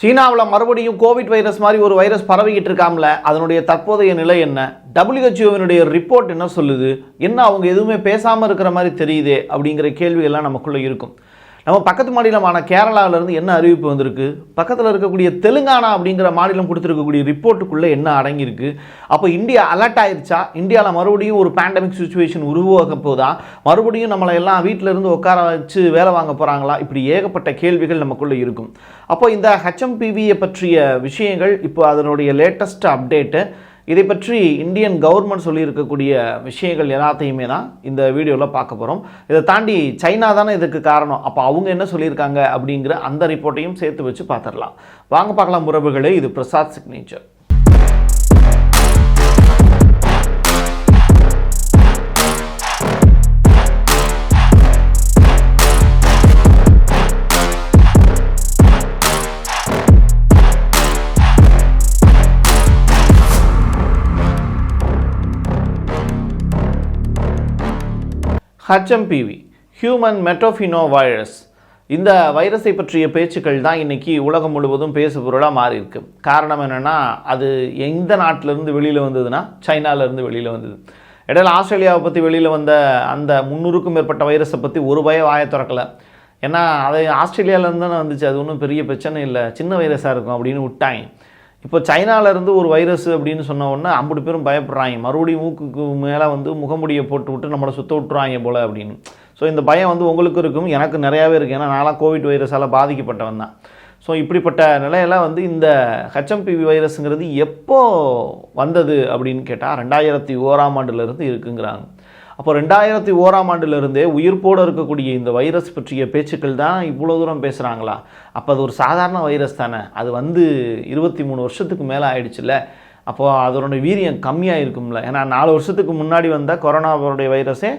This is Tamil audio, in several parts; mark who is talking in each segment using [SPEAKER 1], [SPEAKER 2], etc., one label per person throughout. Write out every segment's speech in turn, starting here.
[SPEAKER 1] சீனாவில் மறுபடியும் கோவிட் வைரஸ் மாதிரி ஒரு வைரஸ் பரவிக்கிட்டு இருக்காமல அதனுடைய தற்போதைய நிலை என்ன? டபிள்யூஹெச்ஓவினுடைய ரிப்போர்ட் என்ன சொல்லுது? என்ன அவங்க எதுவுமே பேசாமல் இருக்கிற மாதிரி தெரியுதே அப்படிங்கிற கேள்விகள்லாம் நமக்குள்ளே இருக்கும். நம்ம பக்கத்து மாநிலமான கேரளாவிலேருந்து என்ன அறிவிப்பு வந்திருக்கு? பக்கத்தில் இருக்கக்கூடிய தெலுங்கானா அப்படிங்கிற மாநிலம் கொடுத்துருக்கக்கூடிய ரிப்போர்ட்டுக்குள்ளே என்ன அடங்கியிருக்கு? அப்போ இந்தியா அலர்ட் ஆயிருச்சா? இந்தியாவில் மறுபடியும் ஒரு பேண்டமிக் சுச்சுவேஷன் உருவாக போதா? மறுபடியும் நம்மளை எல்லாம் வீட்டிலேருந்து உட்கார வச்சு வேலை வாங்க போகிறாங்களா இப்படி ஏகப்பட்ட கேள்விகள் நமக்குள்ளே இருக்கும். அப்போ இந்த ஹெச்எம்பிவியை பற்றிய விஷயங்கள் இப்போ அதனுடைய லேட்டஸ்ட் அப்டேட்டு இதை பற்றி இந்தியன் கவர்மெண்ட் சொல்லியிருக்கக்கூடிய விஷயங்கள் எல்லாத்தையுமே தான் இந்த வீடியோவில் பார்க்க போகிறோம் இதை தாண்டி சைனா தானே இதுக்கு காரணம். அப்போ அவங்க என்ன சொல்லியிருக்காங்க அப்படிங்கிற அந்த ரிப்போர்ட்டையும் சேர்த்து வச்சு பார்த்துடலாம். வாங்க பார்க்கலாம் உறவுகளே இது Prasad signature. HMPV human மெட்டோஃபினோ virus இந்த வைரஸை பற்றிய பேச்சுக்கள் தான் இன்றைக்கி உலகம் முழுவதும் பேசு பொருளாக மாறி இருக்கு காரணம் என்னென்னா அது எந்த நாட்டிலேருந்து வெளியில் வந்ததுன்னா சைனாவிலேருந்து வெளியில் வந்தது. இடையில ஆஸ்திரேலியாவை பற்றி வெளியில் வந்த அந்த முந்நூறுக்கும் மேற்பட்ட வைரஸை பற்றி ஒரு பய வாயை திறக்கலை. ஏன்னா அது ஆஸ்திரேலியாவிலேருந்து தானே வந்துச்சு. அது ஒன்றும் பெரிய பிரச்சனை இல்லை. சின்ன வைரஸாக இருக்கும் அப்படின்னு விட்டாங்க. இப்போ சைனாவிலேருந்து ஒரு வைரஸ் அப்படின்னு சொன்ன உடனே ஐம்பது பேரும் பயப்படுறாங்க. மறுபடியும் மூக்குக்கு மேலே வந்து முகமுடியை போட்டு விட்டு நம்மளை சுத்த விட்டுறாங்க போல் அப்படின்னு. ஸோ இந்த பயம் வந்து உங்களுக்கு இருக்கும். எனக்கு நிறையாவே இருக்குது ஏன்னா நான்லாம் கோவிட் வைரஸால் பாதிக்கப்பட்டவன் தான். ஸோ இப்படிப்பட்ட நிலையெல்லாம் வந்து இந்த ஹெச்எம்பிவி வைரஸுங்கிறது எப்போ வந்தது அப்படின்னு கேட்டால் ரெண்டாயிரத்தி ஓராம் ஆண்டுலேருந்து இருக்குங்கிறாங்க. அப்போ ரெண்டாயிரத்தி ஓராம் ஆண்டிலிருந்தே உயிர்ப்போடு இருக்கக்கூடிய இந்த வைரஸ் பற்றிய பேச்சுக்கள் தான் இவ்வளோ தூரம் பேசுகிறாங்களா அப்போ அது ஒரு சாதாரண வைரஸ் தானே? அது வந்து இருபத்தி மூணு வருஷத்துக்கு மேலே ஆயிடுச்சுல்ல. அப்போது அதனுடைய வீரியம் கம்மியாக இருக்கும்ல. ஏன்னா நாலு வருஷத்துக்கு முன்னாடி வந்த கொரோனாவுடைய வைரஸே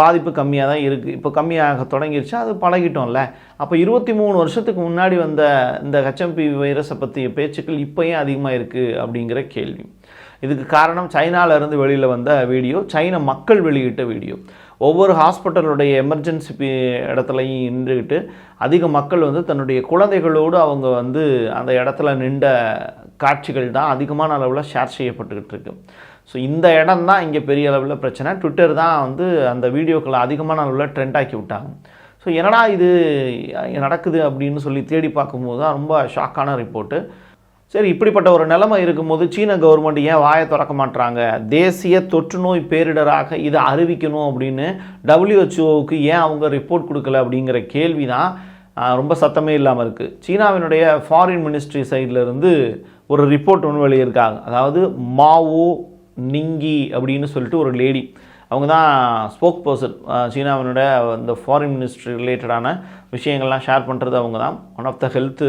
[SPEAKER 1] பாதிப்பு கம்மியாக தான் இருக்குது இப்போ கம்மியாக தொடங்கிருச்சு. அது பழகிட்டோம்ல. அப்போ இருபத்தி மூணு வருஷத்துக்கு முன்னாடி வந்த இந்த ஹெச்எம்பி வைரஸை பற்றிய பேச்சுக்கள் இப்போ ஏன் அதிகமாக இருக்குது அப்படிங்கிற கேள்வி. இதுக்கு காரணம் சைனாவிலேருந்து வெளியில் வந்த வீடியோ சைன மக்கள் வெளியிட்ட வீடியோ. ஒவ்வொரு ஹாஸ்பிட்டலுடைய எமர்ஜென்சி இடத்துலையும் நின்றுக்கிட்டு அதிக மக்கள் வந்து தன்னுடைய குழந்தைகளோடு அவங்க வந்து அந்த இடத்துல நின்ற காட்சிகள் தான் அதிகமான அளவில் ஷேர் செய்யப்பட்டுக்கிட்டு இருக்கு ஸோ இந்த இடம் தான் இங்கே பெரிய அளவில் பிரச்சனை. ட்விட்டர் தான் வந்து அந்த வீடியோக்களை அதிகமான அளவில் ட்ரெண்ட் ஆக்கி விட்டாங்க. ஸோ என்னடா இது நடக்குது அப்படின்னு சொல்லி தேடி பார்க்கும்போது தான் ரொம்ப ஷாக்கான ரிப்போர்ட்டு சரி இப்படிப்பட்ட ஒரு நிலைமை இருக்கும்போது சீன கவர்மெண்ட் ஏன் வாயை திறக்க மாட்டுறாங்க தேசிய தொற்று நோய் பேரிடராக இதை அறிவிக்கணும் அப்படின்னு டபிள்யூஹெச்ஓவுக்கு ஏன் அவங்க ரிப்போர்ட் கொடுக்கல அப்படிங்கிற கேள்வி தான் ரொம்ப சத்தமே இல்லாமல் இருக்குது சீனாவினுடைய ஃபாரின் மினிஸ்ட்ரி சைட்லேருந்து ஒரு ரிப்போர்ட் ஒன்று வெளியிருக்காங்க அதாவது மாவோ நிங்கி அப்படின்னு சொல்லிட்டு ஒரு லேடி அவங்க தான் ஸ்போக் பர்சன் சீனாவினுடைய இந்த ஃபாரின் மினிஸ்ட்ரி ரிலேட்டடான விஷயங்கள்லாம் ஷேர் பண்ணுறது அவங்க தான் one of the health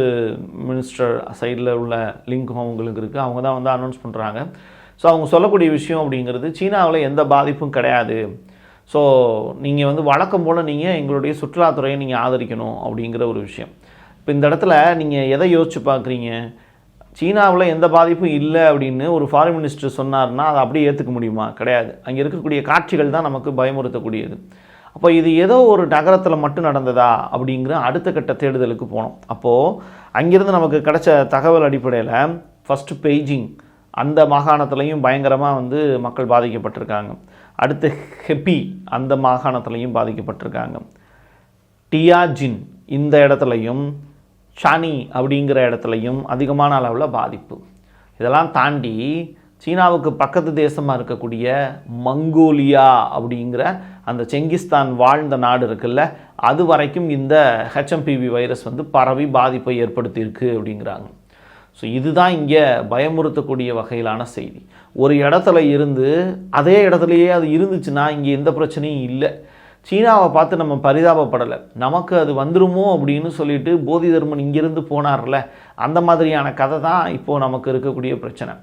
[SPEAKER 1] minister சைடில் உள்ள லிங்க்கும் அவங்களுக்கு இருக்குது அவங்க தான் வந்து அனௌன்ஸ் பண்ணுறாங்க ஸோ அவங்க சொல்லக்கூடிய விஷயம் அப்படிங்கிறது சீனாவில் எந்த பாதிப்பும் கிடையாது. ஸோ நீங்கள் வந்து வழக்கம் போல் நீங்கள் எங்களுடைய சுற்றுலாத்துறையை நீங்கள் ஆதரிக்கணும் அப்படிங்கிற ஒரு விஷயம். இப்போ இந்த இடத்துல நீங்கள் எதை யோசித்து பார்க்குறீங்க? சீனாவில் எந்த பாதிப்பும் இல்லை அப்படின்னு ஒரு ஃபாரின் மினிஸ்டர் சொன்னார்னா அதை அப்படியே ஏற்றுக்க முடியுமா? கிடையாது. அங்கே இருக்கக்கூடிய காட்சிகள் தான் நமக்கு பயமுறுத்தக்கூடியது. அப்போ இது ஏதோ ஒரு நகரத்தில் மட்டும் நடந்ததா அப்படிங்கிற அடுத்த கட்ட தேடுதலுக்கு போனோம். அப்போது அங்கேருந்து நமக்கு கிடைச்ச தகவல் அடிப்படையில் ஃபஸ்ட்டு பெய்ஜிங் அந்த மாகாணத்துலேயும் பயங்கரமாக வந்து மக்கள் பாதிக்கப்பட்டிருக்காங்க. அடுத்து ஹெப்பி அந்த மாகாணத்துலேயும் பாதிக்கப்பட்டிருக்காங்க. டியாஜின் இந்த இடத்துலையும் ஷானி அப்படிங்கிற இடத்துலையும் அதிகமான அளவில் பாதிப்பு. இதெல்லாம் தாண்டி சீனாவுக்கு பக்கத்து தேசமாக இருக்கக்கூடிய மங்கோலியா அப்படிங்கிற அந்த செங்கிஸ்தான் வாழ்ந்த நாடு இருக்குல்ல அது வரைக்கும் இந்த ஹெச்எம்பிவி வைரஸ் வந்து பரவி பாதிப்பை ஏற்படுத்தியிருக்கு அப்படிங்கிறாங்க. ஸோ இதுதான் இங்கே பயமுறுத்தக்கூடிய வகையிலான செய்தி. ஒரு இடத்துல இருந்து அதே இடத்துலையே அது இருந்துச்சுன்னா இங்கே எந்த பிரச்சனையும் இல்லை. சீனாவை பார்த்து நம்ம பரிதாபப்படலை. நமக்கு அது வந்துருமோ அப்படின்னு சொல்லிட்டு போதி தர்மன் இங்கேருந்து போனார்ல. அந்த மாதிரியான கதை தான் இப்போது நமக்கு இருக்கக்கூடிய பிரச்சனை.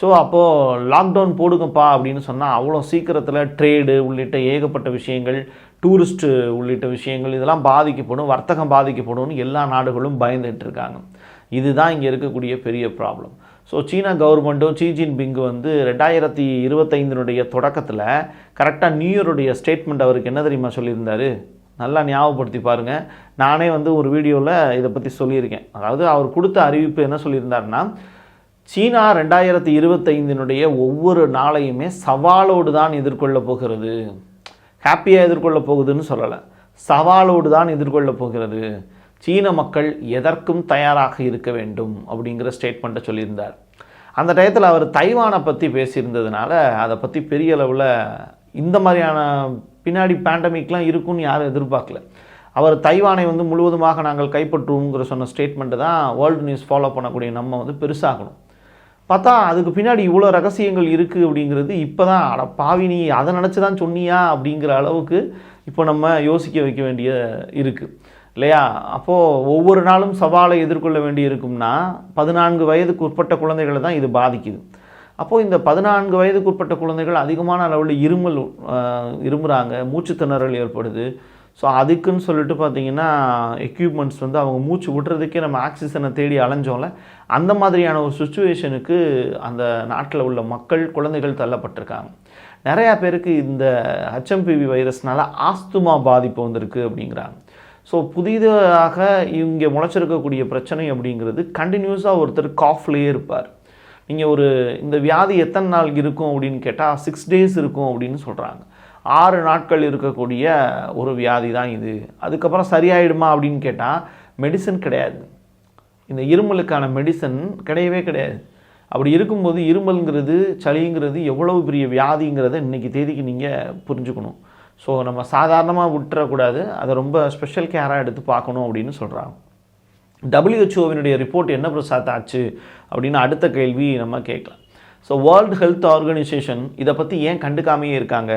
[SPEAKER 1] ஸோ அப்போது லாக்டவுன் போடுங்கப்பா அப்படின்னு சொன்னால் அவ்வளோ சீக்கிரத்தில் ட்ரேடு உள்ளிட்ட ஏகப்பட்ட விஷயங்கள் டூரிஸ்ட்டு உள்ளிட்ட விஷயங்கள் இதெல்லாம் பாதிக்கப்படும் வர்த்தகம் பாதிக்கப்படும்னு எல்லா நாடுகளும் பயந்துட்டு இருக்காங்க. இதுதான் இங்கே இருக்கக்கூடிய பெரிய ப்ராப்ளம் ஸோ சீனா கவர்மெண்ட்டும் ஷி ஜின்பிங் வந்து ரெண்டாயிரத்தி இருபத்தைந்தினுடைய தொடக்கத்தில் கரெக்டாக நியூ இயருடைய ஸ்டேட்மெண்ட் அவருக்கு என்ன தெரியுமா சொல்லியிருந்தாரு? நல்லா ஞாபகப்படுத்தி பாருங்கள் நானே வந்து ஒரு வீடியோவில் இதை பற்றி சொல்லியிருக்கேன். அதாவது அவர் கொடுத்த அறிவிப்பு என்ன சொல்லியிருந்தாருன்னா சீனா ரெண்டாயிரத்தி இருபத்தைந்தினுடைய ஒவ்வொரு நாளையுமே சவாலோடு தான் எதிர்கொள்ள போகிறது. ஹாப்பியாக எதிர்கொள்ள போகுதுன்னு சொல்லலை. சவாலோடு தான் எதிர்கொள்ள போகிறது. சீன மக்கள் எதற்கும் தயாராக இருக்க வேண்டும் அப்படிங்கிற ஸ்டேட்மெண்ட்டை சொல்லியிருந்தார். அந்த டயத்தில் அவர் தைவானை பற்றி பேசியிருந்ததுனால அதை பற்றி பெரிய அளவில் இந்த மாதிரியான பின்னாடி பேண்டமிக்லாம் இருக்கும்னு யாரும் எதிர்பார்க்கல. அவர் தைவானை வந்து முழுவதுமாக நாங்கள் கைப்பற்றுவோங்கிற சொன்ன ஸ்டேட்மெண்ட்டு தான் வேர்ல்டு நியூஸ் ஃபாலோ பண்ணக்கூடிய நம்ம வந்து பெருசாகணும். பார்த்தா அதுக்கு பின்னாடி இவ்வளோ ரகசியங்கள் இருக்குது அப்படிங்கிறது இப்போ தான் அட பாவினி அதை நினச்சி தான் சொன்னியா அப்படிங்கிற அளவுக்கு இப்போ நம்ம யோசிக்க வைக்க வேண்டிய இருக்குது இல்லையா? அப்போது ஒவ்வொரு நாளும் சவாலை எதிர்கொள்ள வேண்டி இருக்கும்னா பதினான்கு வயதுக்கு உட்பட்ட குழந்தைகளை தான் இது பாதிக்குது. அப்போது இந்த பதினான்கு வயதுக்கு உட்பட்ட குழந்தைகள் அதிகமான அளவில் இருமல் இருமுறாங்க மூச்சு திணறல் ஏற்படுது. ஸோ அதுக்குன்னு சொல்லிட்டு பார்த்தீங்கன்னா எக்யூப்மெண்ட்ஸ் வந்து அவங்க மூச்சு விடுறதுக்கே நம்ம ஆக்சிஜனை தேடி அலைஞ்சோம்ல அந்த மாதிரியான ஒரு சுச்சுவேஷனுக்கு அந்த நாட்டில் உள்ள மக்கள் குழந்தைகள் தள்ளப்பட்டிருக்காங்க. நிறையா பேருக்கு இந்த ஹெச்எம்பிவி வைரஸ்னால ஆஸ்துமா பாதிப்பு வந்திருக்கு அப்படிங்கிறாங்க. ஸோ புதிதாக இங்கே முளைச்சிருக்கக்கூடிய பிரச்சனை அப்படிங்கிறது கண்டினியூஸாக ஒருத்தர் காஃப்லேயே இருப்பார். நீங்கள் ஒரு இந்த வியாதி எத்தனை நாள் இருக்கும் அப்படின்னு கேட்டால் சிக்ஸ் டேஸ் இருக்கும் அப்படின்னு சொல்கிறாங்க ஆறு நாட்கள் இருக்கக்கூடிய ஒரு வியாதி தான் இது. அதுக்கப்புறம் சரியாயிடுமா அப்படின்னு கேட்டால் மெடிசன் கிடையாது. இந்த இருமலுக்கான மெடிசன் கிடையவே கிடையாது. அப்படி இருக்கும்போது இருமல்ங்கிறது சளிங்கிறது எவ்வளவு பெரிய வியாதிங்கிறத இன்றைக்கி தேதிக்கு நீங்கள் புரிஞ்சுக்கணும். ஸோ நம்ம சாதாரணமாக விட்டுறக்கூடாது. அதை ரொம்ப ஸ்பெஷல் கேராக எடுத்து பார்க்கணும் அப்படின்னு சொல்கிறாங்க டபிள்யூஹெச்ஓவினுடைய ரிப்போர்ட் என்ன பிரசாத் ஆச்சு அப்படின்னு அடுத்த கேள்வி நம்ம கேட்கலாம். ஸோ வேர்ல்டு ஹெல்த் ஆர்கனைசேஷன் இதை பற்றி ஏன் கண்டுக்காமையே இருக்காங்க?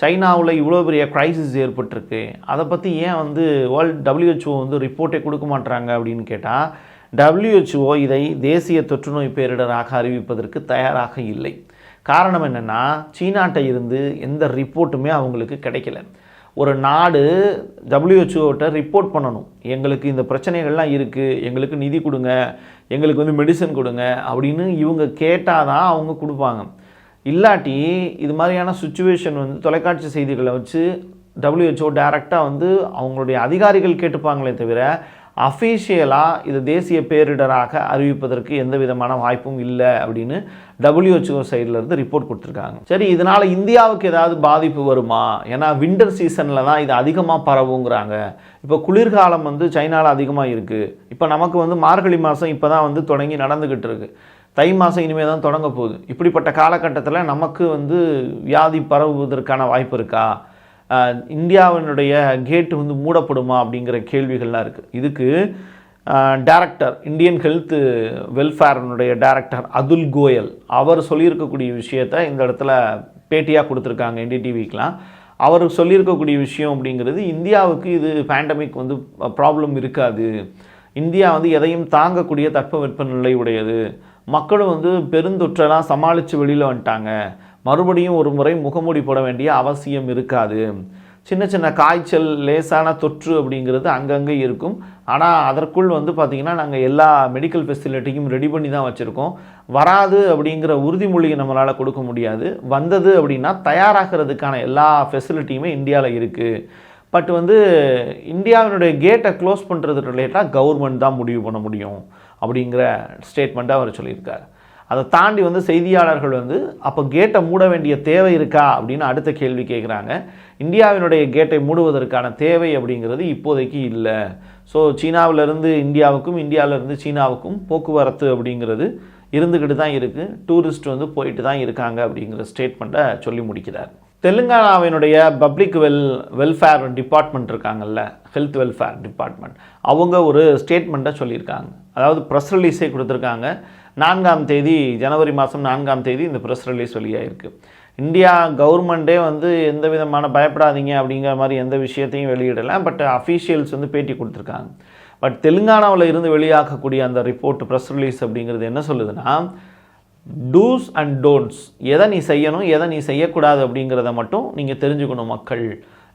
[SPEAKER 1] சைனாவில் இவ்வளோ பெரிய க்ரைசிஸ் ஏற்பட்டிருக்கு. அதை பற்றி ஏன் வந்து வேர்ல்டு டபிள்யூஹெச்ஓ வந்து ரிப்போர்ட்டே கொடுக்க மாட்டுறாங்க அப்படின்னு கேட்டால் டபிள்யூஹெச்ஓ இதை தேசிய தொற்றுநோய் பேரிடராக அறிவிப்பதற்கு தயாராக இல்லை. காரணம் என்னென்னா சீனாட்ட இருந்து எந்த ரிப்போர்ட்டுமே அவங்களுக்கு கிடைக்கல. ஒரு நாடு டபிள்யூஹெச்ஓட்ட ரிப்போர்ட் பண்ணணும். எங்களுக்கு இந்த பிரச்சனைகள்லாம் இருக்குது எங்களுக்கு நிதி கொடுங்க எங்களுக்கு வந்து மெடிசன் கொடுங்க அப்படின்னு இவங்க கேட்டால் தான் அவங்க கொடுப்பாங்க. இல்லாட்டி இது மாதிரியான சுச்சுவேஷன் வந்து தொலைக்காட்சி செய்திகளை வச்சு டபிள்யூஹெச்ஓ டைரெக்டாக வந்து அவங்களுடைய அதிகாரிகள் கேட்டுப்பாங்களே தவிர அஃபீஷியலாக இது தேசிய பேரிடராக அறிவிப்பதற்கு எந்த விதமான வாய்ப்பும் இல்லை அப்படின்னு டபிள்யூஹெச்ஓ சைட்லேருந்து ரிப்போர்ட் கொடுத்துருக்காங்க. சரி இதனால் இந்தியாவுக்கு ஏதாவது பாதிப்பு வருமா? ஏன்னா விண்டர் சீசனில் தான் இது அதிகமாக பரவுங்கிறாங்க. இப்போ குளிர்காலம் வந்து சைனாவில் அதிகமாக இருக்குது இப்போ நமக்கு வந்து மார்கழி மாதம் இப்போ தான் வந்து தொடங்கி நடந்துக்கிட்டு இருக்கு. தை மாதம் இனிமேல் தான் தொடங்க போகுது. இப்படிப்பட்ட காலகட்டத்தில் நமக்கு வந்து வியாதி பரவுவதற்கான வாய்ப்பு இருக்கா? இந்தியாவினுடைய கேட்டு வந்து மூடப்படுமா அப்படிங்கிற கேள்விகள்லாம் இருக்குது இதுக்கு டேரக்டர் இந்தியன் ஹெல்த்து வெல்ஃபேர்னுடைய டேரக்டர் அதுல் கோயல் அவர் சொல்லியிருக்கக்கூடிய விஷயத்த இந்த இடத்துல பேட்டியாக கொடுத்துருக்காங்க என்டிடிவிக்கெலாம் அவர் சொல்லியிருக்கக்கூடிய விஷயம் அப்படிங்கிறது இந்தியாவுக்கு இது பேண்டமிக் வந்து ப்ராப்ளம் இருக்காது. இந்தியா வந்து எதையும் தாங்கக்கூடிய தட்பவெப்பநிலை உடையது. மக்களும் வந்து பெருந்தொற்றெல்லாம் சமாளித்து வெளியில் வந்துட்டாங்க. மறுபடியும் ஒரு முறை முகமூடி போட வேண்டிய அவசியம் இருக்காது. சின்ன சின்ன காய்ச்சல் லேசான தொற்று அப்படிங்கிறது அங்கங்கே இருக்கும். ஆனால் அதற்குள் வந்து பார்த்திங்கன்னா நாங்கள் எல்லா மெடிக்கல் ஃபெசிலிட்டியும் ரெடி பண்ணி தான் வச்சுருக்கோம். வராது அப்படிங்கிற உறுதிமொழியை நம்மளால் கொடுக்க முடியாது. வந்தது அப்படின்னா தயாராகிறதுக்கான எல்லா ஃபெசிலிட்டியுமே இந்தியாவில் இருக்குது பட் வந்து இந்தியாவினுடைய கேட்டை க்ளோஸ் பண்ணுறது ரிலேட்டாக கவர்மெண்ட் தான் முடிவு பண்ண முடியும் அப்படிங்கிற ஸ்டேட்மெண்ட்டை அவர் சொல்லியிருக்கார். அதை தாண்டி வந்து செய்தியாளர்கள் வந்து அப்போ கேட்டை மூட வேண்டிய தேவை இருக்கா அப்படின்னு அடுத்த கேள்வி கேட்குறாங்க. இந்தியாவினுடைய கேட்டை மூடுவதற்கான தேவை அப்படிங்கிறது இப்போதைக்கு இல்லை. ஸோ சீனாவிலேருந்து இந்தியாவுக்கும் இந்தியாவிலேருந்து சீனாவுக்கும் போக்குவரத்து அப்படிங்கிறது இருந்துக்கிட்டு தான் இருக்குது டூரிஸ்ட் வந்து போயிட்டு தான் இருக்காங்க அப்படிங்கிற ஸ்டேட்மெண்ட்டை சொல்லி முடிக்கிறார். தெலுங்கானாவினுடைய பப்ளிக் வெல் வெல்ஃபேர் டிபார்ட்மெண்ட் இருக்காங்கல்ல ஹெல்த் வெல்ஃபேர் டிபார்ட்மெண்ட் அவங்க ஒரு ஸ்டேட்மெண்ட்டை சொல்லியிருக்காங்க. அதாவது ப்ரெஸ் ரிலீஸே கொடுத்துருக்காங்க. நான்காம் தேதி ஜனவரி மாதம் நான்காம் தேதி இந்த ப்ரெஸ் ரிலீஸ் வெளியாகிருக்கு இந்தியா கவர்மெண்ட்டே வந்து எந்த விதமான பயப்படாதீங்க அப்படிங்கிற மாதிரி எந்த விஷயத்தையும் வெளியிடலை. பட் அஃபீஷியல்ஸ் வந்து பேட்டி கொடுத்துருக்காங்க. பட் தெலுங்கானாவில் இருந்து வெளியாகக்கூடிய அந்த ரிப்போர்ட் ப்ரெஸ் ரிலீஸ் அப்படிங்கிறது என்ன சொல்லுதுன்னா டூஸ் அண்ட் டோன்ட்ஸ் எதை நீ செய்யணும் எதை நீ செய்யக்கூடாது அப்படிங்கிறத மட்டும் நீங்கள் தெரிஞ்சுக்கணும் மக்கள்.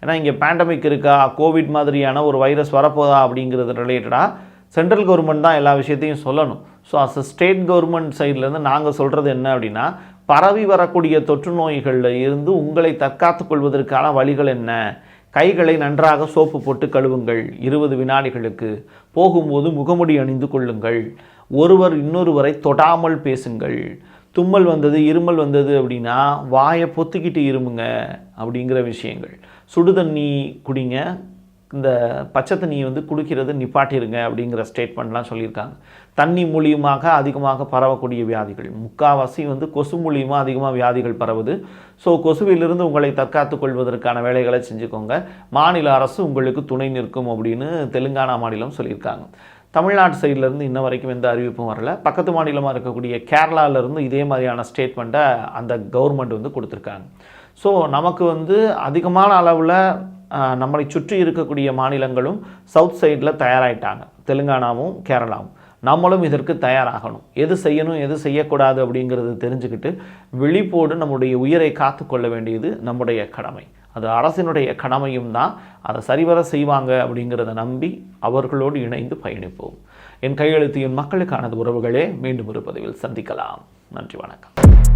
[SPEAKER 1] ஏன்னா இங்கே பேண்டமிக் இருக்கா கோவிட் மாதிரியான ஒரு வைரஸ் வரப்போதா அப்படிங்கிறது ரிலேட்டடாக சென்ட்ரல் கவர்மெண்ட் தான் எல்லா விஷயத்தையும் சொல்லணும். So as a state government சைட்லேருந்து நாங்கள் சொல்கிறது என்ன அப்படின்னா பரவி வரக்கூடிய தொற்று நோய்களில் இருந்து உங்களை தற்காத்து கொள்வதற்கான வழிகள் என்ன? கைகளை நன்றாக சோப்பு போட்டு கழுவுங்கள். இருபது வினாடிகளுக்கு போகும்போது முகமுடி அணிந்து கொள்ளுங்கள். ஒருவர் இன்னொருவரை தொடாமல் பேசுங்கள். தும்மல் வந்தது இருமல் வந்தது அப்படின்னா வாயை பொத்திக்கிட்டு இருமுங்க அப்படிங்கிற விஷயங்கள். சுடுதண்ணி குடிங்க இந்த பச்சை தண்ணியை வந்து குடிக்கிறது நிப்பாட்டிருங்க அப்படிங்கிற ஸ்டேட்மெண்ட்லாம் சொல்லியிருக்காங்க. தண்ணி மூலியமாக அதிகமாக பரவக்கூடிய வியாதிகள். முக்காவாசி வந்து கொசு மூலியமாக அதிகமாக வியாதிகள் பரவுது. ஸோ கொசுவிலிருந்து உங்களை தற்காத்துக் கொள்வதற்கான வேலைகளை செஞ்சுக்கோங்க. மாநில அரசு உங்களுக்கு துணை நிற்கும் அப்படின்னு தெலுங்கானா மாநிலம் சொல்லியிருக்காங்க. தமிழ்நாட்டு சைட்லேருந்து இன்ன வரைக்கும் எந்த அறிவிப்பும் வரல. பக்கத்து மாநிலமாக இருக்கக்கூடிய கேரளாவிலேருந்து இதே மாதிரியான ஸ்டேட்மெண்ட்டை அந்த கவர்மெண்ட் வந்து கொடுத்துருக்காங்க. ஸோ நமக்கு வந்து அதிகமான அளவில் நம்மளை சுற்றி இருக்கக்கூடிய மாநிலங்களும் சவுத் சைடில் தயாராகிட்டாங்க தெலுங்கானாவும் கேரளாவும். நம்மளும் இதற்கு தயாராகணும். எது செய்யணும் எது செய்யக்கூடாது அப்படிங்கிறது தெரிஞ்சுக்கிட்டு விழிப்போடு நம்முடைய உயிரை காத்துக்கொள்ள வேண்டியது நம்முடைய கடமை. அது அரசினுடைய கடமையும் தான். அதை சரிவர செய்வாங்க அப்படிங்கிறத நம்பி அவர்களோடு இணைந்து பயணிப்போம். என் கையெழுத்து என் மக்களுக்கானது உறவுகளே மீண்டும் ஒரு பதிவில் சந்திக்கலாம். நன்றி வணக்கம்.